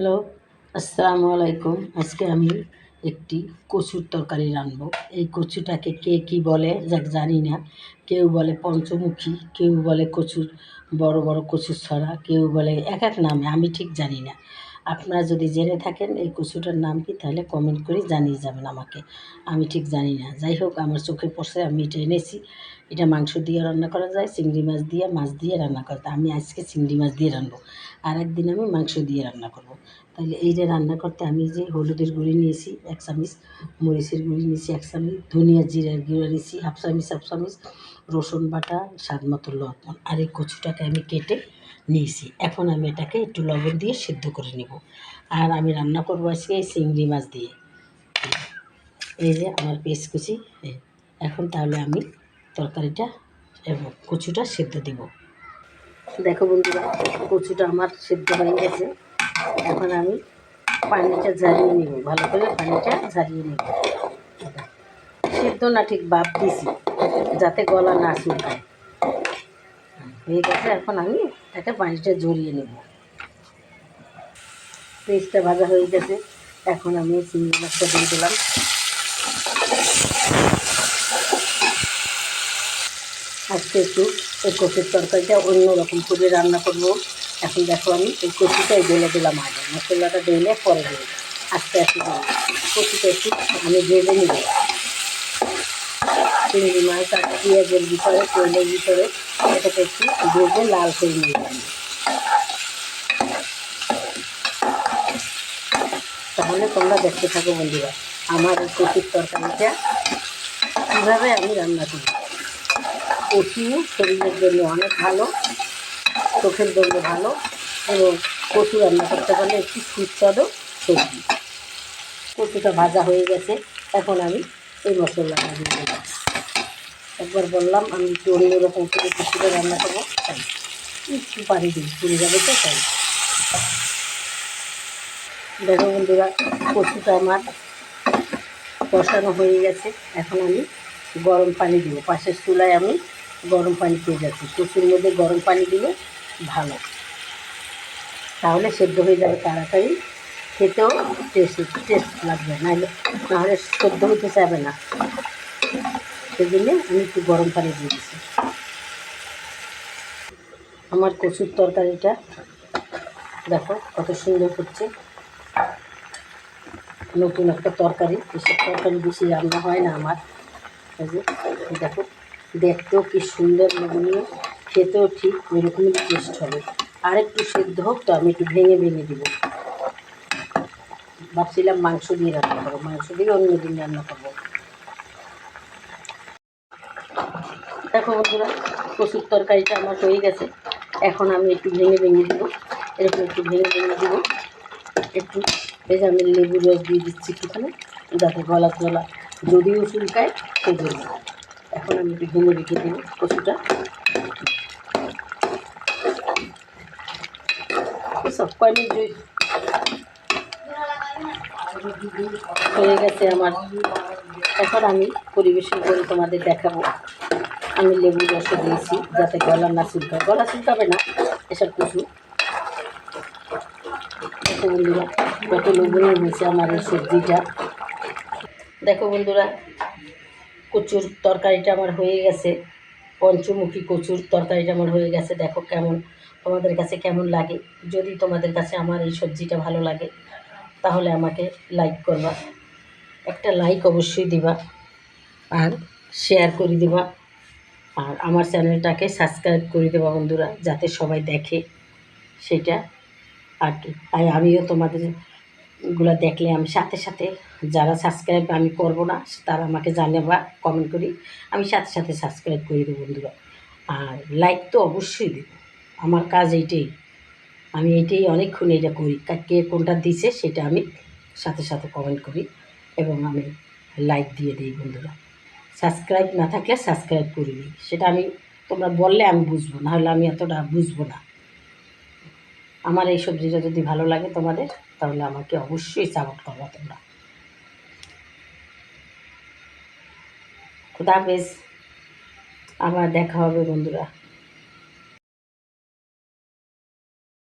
Hello, আসসালামু আলাইকুম। আজকে আমি একটি কচুর তরকারি রাঁধব। এই কচুটাকে কে কি বলে যাক জানি না। কেউ বলে পঞ্চমুখী, কেউ বলে কচুর, বড় বড় কচুর ছড়া, কেউ বলে এক এক নামে, আমি ঠিক জানি না। আপনারা যদি জেনে থাকেন এই কচুটার নাম কি, তাহলে কমেন্ট করে জানিয়ে যাবেন আমাকে। আমি ঠিক জানি না। যাই হোক, আমার চোখে পড়ছে, আমি এটা এনেছি। এটা মাংস দিয়ে রান্না করা যায়, চিংড়ি মাছ দিয়ে মাছ দিয়ে রান্না করা যায়। আমি আজকে চিংড়ি মাছ দিয়ে রান্নবো। আর একদিন আমি মাংস দিয়ে রান্না করব। তাহলে এই যে রান্না করতে আমি যে হলুদের গুঁড়ি নিয়েছি, এক চামিচ, মরিচের গুঁড়ি নিয়েছি, এক চামিচ, ধনিয়া জিরার গুঁড়ো নিয়েছি, হাফ চামিচ হাফ চামিচ, রসুন বাটা, স্বাদ মতো লবণ। আর এই কচুটাকে আমি কেটে নিয়েছি। এখন আমি এটাকে একটু লবণ দিয়ে সিদ্ধ করে নেব। আর আমি রান্না করব আজকে এই চিংড়ি মাছ দিয়ে। এই যে আমার পেঁয়াজ কুচি। এখন তাহলে আমি তরকারিটা এবং কচুটা সেদ্ধ দিব। দেখো বন্ধুরা, কচুটা আমার সেদ্ধ হয়ে গেছে। এখন আমি পানিটা ঝারিয়ে নেব। ভালো করে পানিটা ঝারিয়ে নেব। সেদ্ধ না ঠিক বাপ দিছি, যাতে গলা না চুলকায় হয়ে গেছে। এখন আমি এটাকে পানিটা জড়িয়ে নেব। পেস্টটা ভাজা হয়ে গেছে। এখন আমি চিংড়ি মাছটা দিয়ে দিলাম। আজকে একটু এই কচুর তরকারিটা অন্যরকম করে রান্না করব। এখন দেখো আমি এই কচুটাই ঢেলে দিলাম আগে। মশলাটা ঢেলে পরে দেবো আস্তে আস্তে কচুটা একটু আমি ভেজে নিব। চিংড়ি মাছ আর পেঁয়াজের ভিতরে তেলের ভিতরে এটাকে একটু ভেজে লাল করে নিয়ে আমি তাহলে তোমরা দেখতে থাকো বন্ধুরা, আমার এই কচুর তরকারিটা কীভাবে আমি রান্না করি। কচু শরীরের জন্য অনেক ভালো, চোখের জন্য ভালো, এবং কচু রান্না করতে পারলে একটু সুস্বাদু সবজি। কচুটা ভাজা হয়ে গেছে, এখন আমি এই মশলাটা দিয়ে দেবো একবার বললাম, আমি একটু অন্যরকম করে কচুটা রান্না করব। তাই একটু পানি দিই, চলে যাবে তো, তাই। দেখো বন্ধুরা, কচুটা আমার কষানো হয়ে গেছে। এখন আমি গরম পানি দিব। পাশের চুলায় আমি গরম পানি পেয়ে যাচ্ছি। কচুর মধ্যে গরম পানি দিলে ভালো। তাহলে সেদ্ধ হয়ে যাবে তাড়াতাড়ি। খেতেও টেস্ট টেস্ট লাগবে। নাহলে নাহলে সেদ্ধ হতে চাবে না। সেই জন্যে আমি একটু গরম পানি দিয়ে দিচ্ছি আমার কচুর তরকারিটা, দেখো কত সুন্দর হচ্ছে। নতুন একটা তরকারি, এসব তরকারি বেশি রান্না হয় না আমার। দেখো, দেখতেও কি সুন্দর নমনীয় খেতেও ঠিক ওইরকমই টেস্ট হবে। আর একটু সেদ্ধ হোক তো, আমি একটু ভেঙে ভেঙে দিব। ভাবছিলাম মাংস দিয়ে রান্না করব, মাংস দিয়ে অন্য দিন রান্না করব। দেখো বন্ধুরা, কচুর তরকারিটা আমার হয়ে গেছে। এখন আমি একটু ভেঙে ভেঙে দিব। এরকম একটু ভেঙে ভেঙে দিব। একটু এই যে আমি লেবুর রস দিয়ে দিচ্ছি একটুখানি। যাতে গলা গলা যদিও চুলকায় জন্য এখন আমি একটু ভেঙে রেখে দেব কচুটা। সব কয় মিনিট হয়ে গেছে আমার। এখন আমি পরিবেশন করে তোমাদের দেখাবো। আমি লেবু রসে দিয়েছি, যাতে গলা না চুলকায় গলা চুলকাবে না, এসব কিছু। দেখো বন্ধুরা, কত লবণীয় হয়েছে আমার এই সবজিটা। দেখো বন্ধুরা, কচুর তরকারিটা আমার হয়ে গেছে। পঞ্চমুখী কচুর তরকারিটা আমার হয়ে গেছে। দেখো কেমন, তোমাদের কাছে কেমন লাগে? যদি তোমাদের কাছে আমার এই সবজিটা ভালো লাগে তাহলে আমাকে লাইক করবা। একটা লাইক অবশ্যই দিবা আর শেয়ার করে দিবা। আর আমার চ্যানেলটাকে সাবস্ক্রাইব করে দেবা বন্ধুরা, যাতে সবাই দেখে সেটা। আর কি তাই আমিও তোমাদেরগুলো দেখলে আমি সাথে সাথে যারা সাবস্ক্রাইব আমি করব না, তারা আমাকে জানাবা কমেন্ট করি, আমি সাথে সাথে সাবস্ক্রাইব করে দেবো বন্ধুরা। আর লাইক তো অবশ্যই দেবো। আমার কাজ এইটাই। আমি এটাই অনেকক্ষণ এটা করি। কা- কোনটা দিছে সেটা আমি সাথে সাথে কমেন্ট করি এবং আমি লাইক দিয়ে দিই বন্ধুরা। সাবস্ক্রাইব না থাকলে সাবস্ক্রাইব করে দিই সেটা আমি, তোমরা বললে আমি বুঝব না হলে আমি এতটা বুঝব না। আমার এই সবজিটা যদি ভালো লাগে তোমাদের, তাহলে আমাকে অবশ্যই সাপোর্ট করবা তোমরা। খুদা হাফেজ। আবার দেখা হবে বন্ধুরা।